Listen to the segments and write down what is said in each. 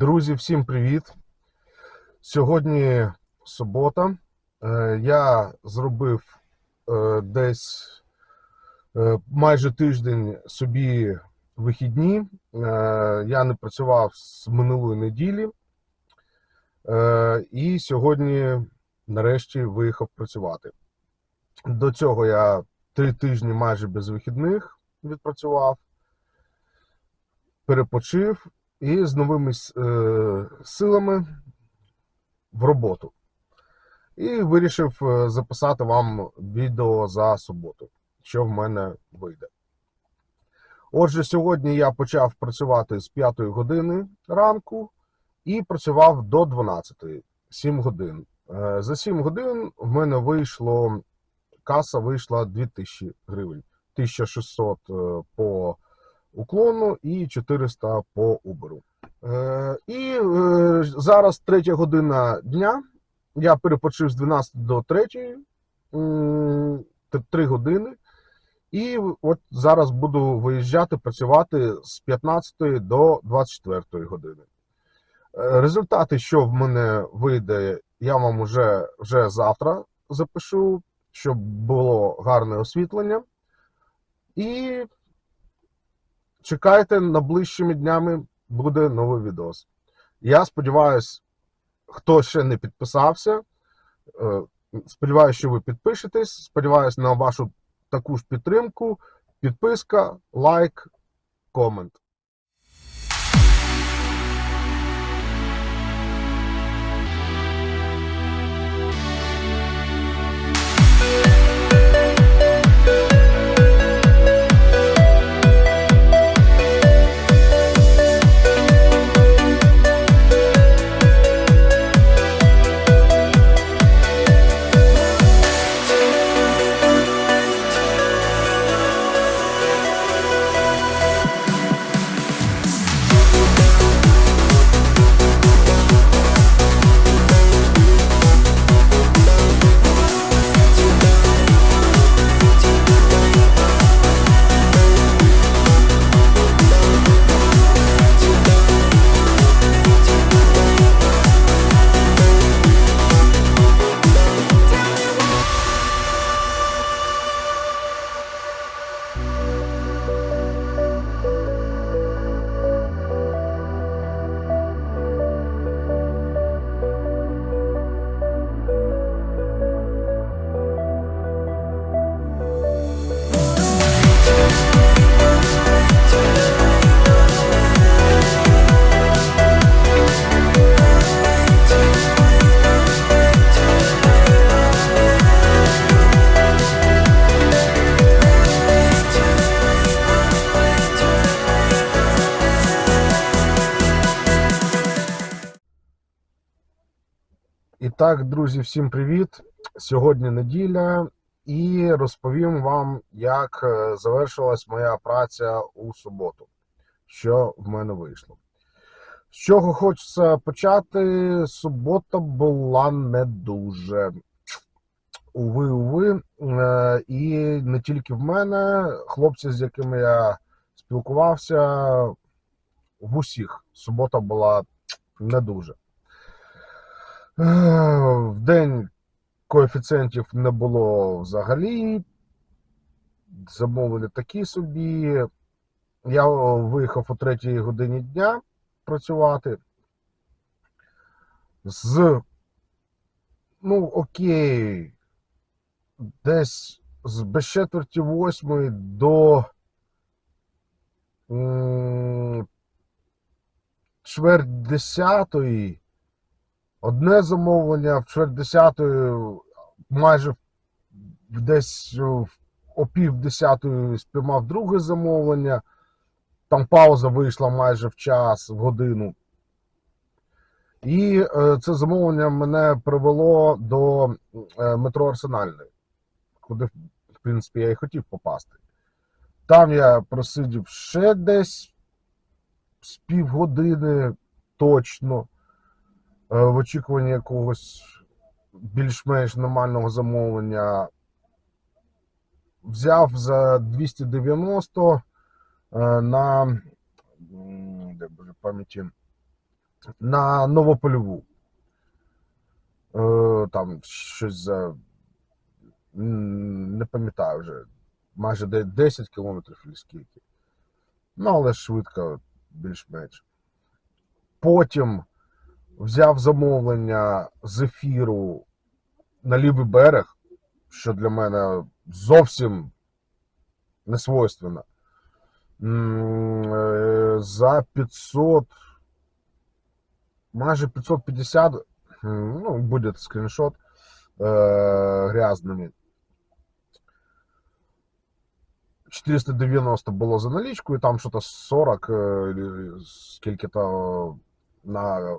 Друзі, всім привіт! Сьогодні субота. Е, Я зробив е, десь е, майже тиждень собі вихідні. Я не працював з минулої неділі. І сьогодні, нарешті, виїхав працювати. До цього я три тижні майже без вихідних відпрацював, перепочив і з новими е, силами в роботу. І вирішив е, записати вам відео за суботу, що в мене вийде. Отже, сьогодні я почав працювати з 5 години ранку і працював до 12, 7 годин. Е, За 7 годин в мене вийшло, каса вийшла 2000 гривень, 1600 е, по уклону і 400 по Uber. Е, і е, зараз третя година дня. Я перепочив з 12 до 3, 3 години. І от зараз буду виїжджати працювати з 15 до 24 години. Е, Результати, що в мене вийде, я вам вже, вже завтра запишу, щоб було гарне освітлення. І чекайте найближчими днями буде новий відос. Я сподіваюся, хто ще не підписався. е, Сподіваюся, що ви підпишетесь. Сподіваюся на вашу таку ж підтримку. Підписка, лайк, комент. Так, друзі, всім привіт! Сьогодні неділя, і розповім вам, як е, завершилась моя праця у суботу, що в мене вийшло. З чого хочеться почати, субота була не дуже. Уви, уви. Е, І не тільки в мене, хлопці, з якими я спілкувався, в усіх субота була не дуже. Е, В день коефіцієнтів не було взагалі. Замовили такі собі. Я виїхав о третій годині дня працювати. З, ну, окей, десь з без четверті восьмої до чверть десятої. Одне замовлення в чверть десятої, майже десь о пів десятої спіймав друге замовлення. Там пауза вийшла майже в час, в годину. І е, це замовлення мене привело до е, метро Арсенальної, куди, в принципі, я і хотів попасти. Там я просидів ще десь з півгодини точно в очікуванні якогось більш-менш нормального замовлення. Взяв за 290 е, на де боже пам'яті на Новопольову. Е, там щось за. Не пам'ятаю вже. Майже 10 кілометрів чи скільки. Ну, але швидко, більш-менш. Потім взяв замовлення з ефіру на лівий берег, що для мене зовсім не свойственно. Е, За 500, майже 550, ну, буде скріншот е, грязними. 490 було за налічку, і там щось 40, е, скільки-то на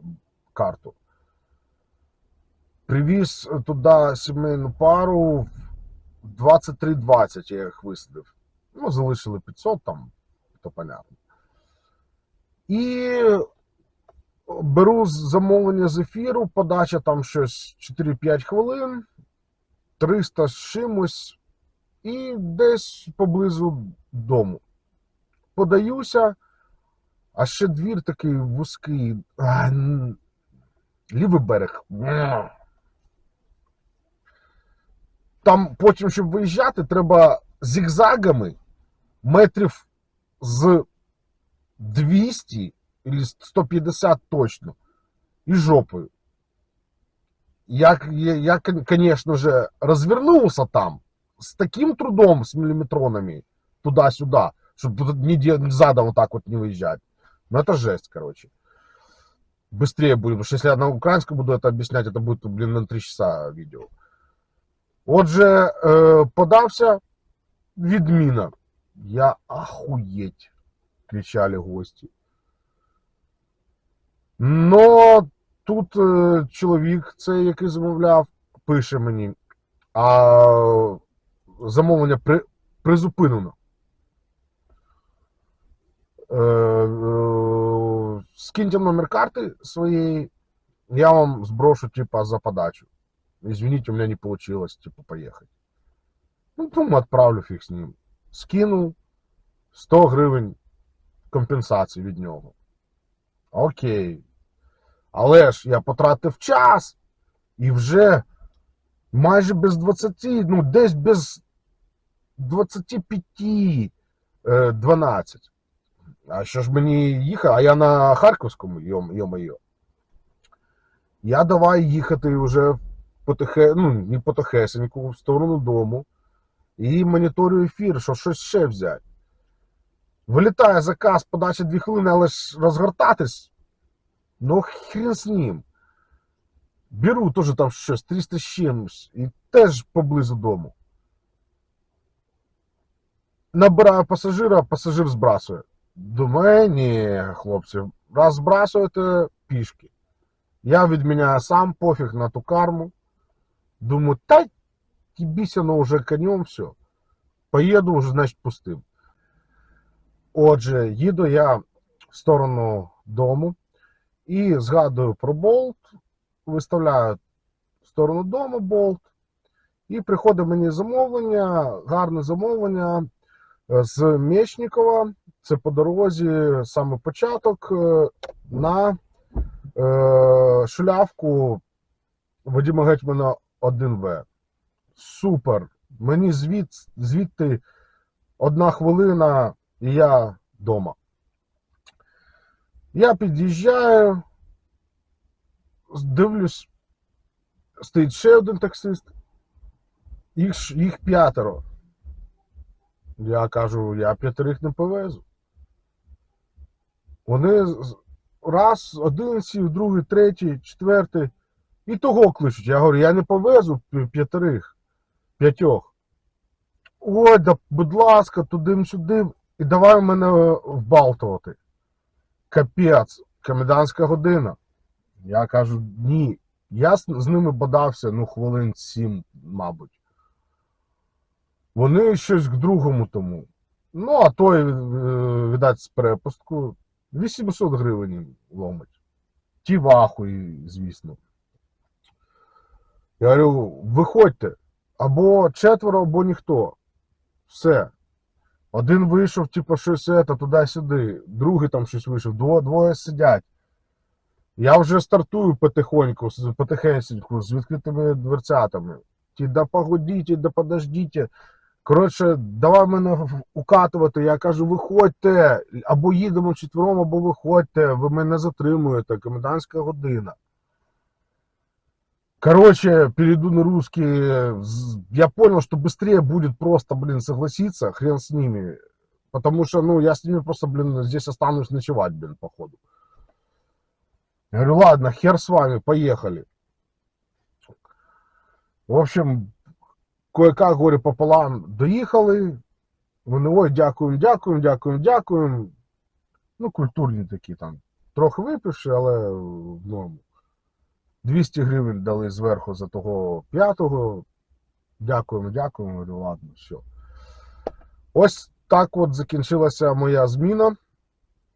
карту. Привіз туди сімейну пару 23,20 я їх висадив. Ну, залишили 500 там, то понятно. І беру замовлення з ефіру, подача там щось 4-5 хвилин, 300 з чимось, і десь поблизу дому. Подаюся, а ще двір такий вузький. А, н- лівий берег. М. Там потім, щоб виїжджати, треба зігзагами метрів з 200 или 150 точно. І жопою. Я, я, я кон- конечно же, развернулся там с таким трудом, с миллиметронами, туда-сюда, чтобы тут не задом вот так вот не выезжать. Ну, это жесть, короче. Быстрее будет, потому что если я на украинском буду это объяснять, это будет, блин, на 3 часа видео. Отже, е, подався відміна. Я ахуєть, кричали гості. Но тут е, чоловік, цей, який замовляв, пише мені, а замовлення при, призупинено. Е, е, скиньте номер карти своєї, я вам сброшу, типа, за подачу. Извините, у меня не получилось, типа, поехать. Ну, думаю, отправлю фиг с ним. Скинув 100 гривень компенсації від нього. Окей. Але ж я потратив час і вже майже без 20, ну, десь без 25, е, 12. А що ж мені їхати? А я на Харківському, йом- йо-моє. Я давай їхати вже потихе, ну, не потихесеньку, в сторону дому. І моніторю ефір, що щось ще взяти. Вилітає заказ, подача 2 хвилини, але ж розгортатись. Ну, хрен з ним. Беру теж там щось 300 з чимось, і теж поблизу дому. Набираю пасажира, пасажир збрасує. Думаю, ні, хлопці, раз пішки. Я відміняю сам, пофіг на ту карму. Думаю, та їбіся, ну вже конем все. Поїду вже, значить, пустим. Отже, їду я в сторону дому і згадую про болт, виставляю в сторону дому болт, і приходить мені замовлення, гарне замовлення з Мечникова. Це по дорозі саме початок е, на е, шулявку Вадима Гетьмана 1В. Супер. Мені звід, звідти одна хвилина, і я вдома. Я під'їжджаю, дивлюсь, стоїть ще один таксист. Їх, їх п'ятеро. Я кажу, я п'ятерих не повезу. Вони раз, один сів, другий, третій, четвертий. І того кличуть. Я говорю, я не повезу п'я- п'ятерих, п'ятьох. Ой, да, будь ласка, туди-сюди. І давай мене вбалтувати. Капець, комендантська година. Я кажу, ні. Я з, ними бодався, ну, хвилин сім, мабуть. Вони щось к другому тому. Ну, а той, е, видать, з перепусткою 800 гривень ломить. Ті вахуї, звісно. Я говорю, виходьте, або четверо, або ніхто. Все. Один вийшов, типу, щось це, туди-сюди, другий там щось вийшов, двоє, двоє сидять. Я вже стартую потихоньку, потихесеньку, з відкритими дверцятами. Ті да погодіть, да подождіть. Коротше, давай мене укатувати. Я кажу, виходьте, або їдемо четвером, або виходьте, ви мене затримуєте, комендантська година. Короче, перейду на русский. Я понял, что быстрее будет просто, блин, согласиться, хрен с ними. Потому что, ну, я с ними просто, блин, здесь останусь ночевать, блин, походу. Я говорю, ладно, хер с вами, поехали. В общем, кое-как, говорю, пополам доїхали. Вони, ой, дякуємо, дякуємо, дякуємо, дякуємо. Ну, культурні такі там. Трохи випивши, але в норму. 200 гривень дали зверху за того п'ятого. Дякуємо, дякуємо. Говорю, ладно, все. Ось так от закінчилася моя зміна.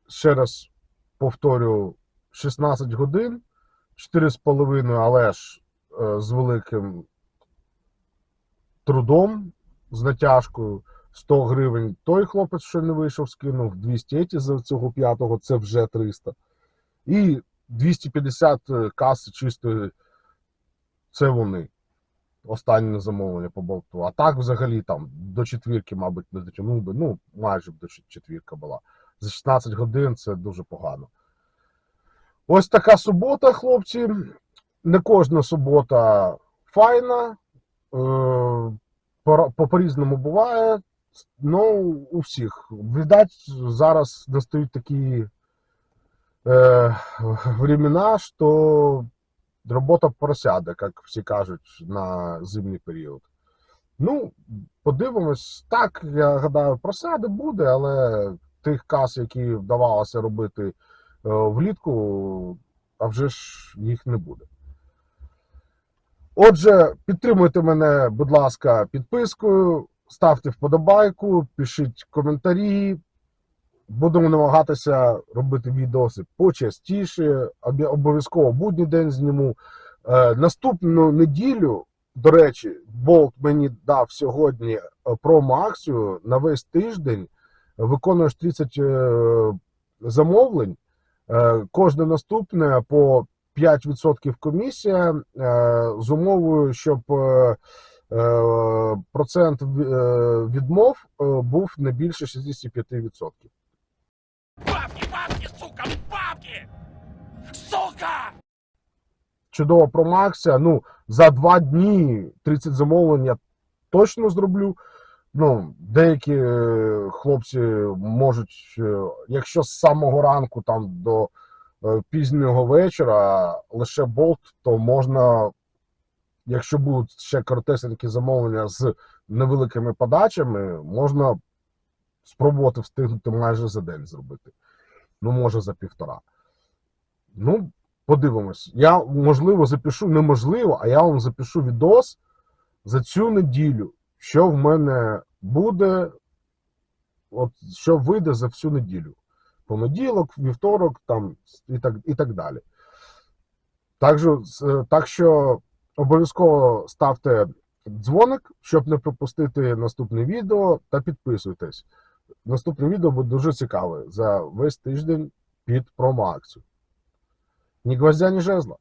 Ще раз повторю, 16 годин, 4,5, але ж е, з великим трудом, з натяжкою. 100 гривень той хлопець, що не вийшов, скинув, 200 еті за цього п'ятого, це вже 300. І 250 каси чистої, це вони. Останнє замовлення по болту. А так взагалі там до четвірки, мабуть, не дотягнув би. Ну, майже б до чет- четвірка була. За 16 годин це дуже погано. Ось така субота, хлопці. Не кожна субота файна. Е, по- по- по-різному буває. Ну, у всіх. Видать, зараз настають такі э, времена, что робота просяде, як всі кажуть, на зимній період. Ну, подивимось, так, я гадаю, просяде буде, але тих кас, які вдавалося робити е, влітку, а вже ж їх не буде. Отже, підтримуйте мене, будь ласка, підпискою, ставте вподобайку, пишіть коментарі, Будемо намагатися робити відоси почастіше. Обов'язково будній день зніму. Е, наступну неділю, до речі, Болт мені дав сьогодні е, промо-акцію на весь тиждень. Виконуєш 30 е, замовлень. Кожне наступне по 5% комісія е, з умовою, щоб е, е, процент відмов був не більше 65%. Бабки, бабки, сука, бабки! Сука! чудова промакція. Ну, за два дні 30 замовлень я точно зроблю. Ну, деякі хлопці можуть, якщо з самого ранку там до пізнього вечора лише болт, то можна, якщо будуть ще коротесенькі замовлення з невеликими подачами, можна спробувати встигнути майже за день зробити. Ну, може, за півтора. Ну, подивимось. Я, можливо, запишу, неможливо, а я вам запишу відос за цю неділю, що в мене буде, от що вийде за всю неділю. Понеділок, вівторок, там і так, і так далі. Так, що, так що обов'язково ставте дзвоник, щоб не пропустити наступне відео, та підписуйтесь. Наступне відео буде дуже цікаве за весь тиждень під промо-акцію. Ні гвоздя, ні жезла.